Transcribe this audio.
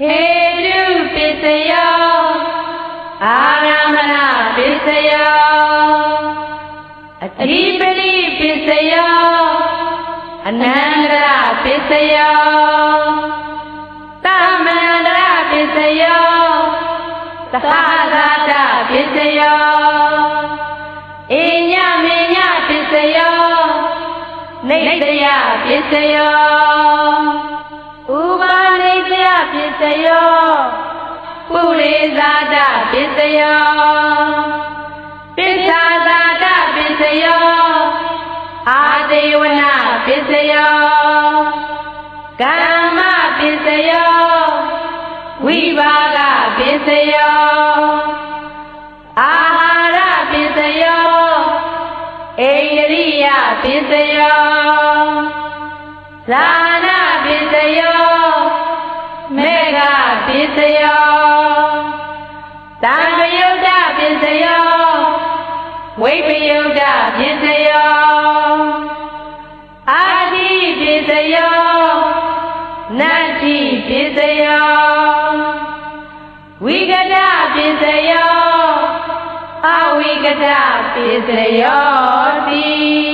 ဟေတုပစ္စယောအာရမဏပစ္စယောအဓိပတိပစ္စယောအနန္တရပစ္စယောသမန္တရပစ္စယောသဟသာတပစ္စယောအိညမေညပစ္စယောနေတယပစ္စယောဥပါနေတယ ပစ္စယောပုရိသတပစ္စယောပိစ္ဆာသာတပစ္စယောအာဒေဝနာပစ္စယောကမ္မပစ္စယောဝိပါကပစ္စယောအာဟာရပစ္စယောအိန္ဒိယပစ္စယောဇာနာပစ္စယော သံဃယုတ်တပစ္စယောဝိပယုတ်တပစ္စယောအာတိပစ္စယောနတ္တိပစ္စယောဝိကတပစ္စယောအဝိကတပစ္စယောတိ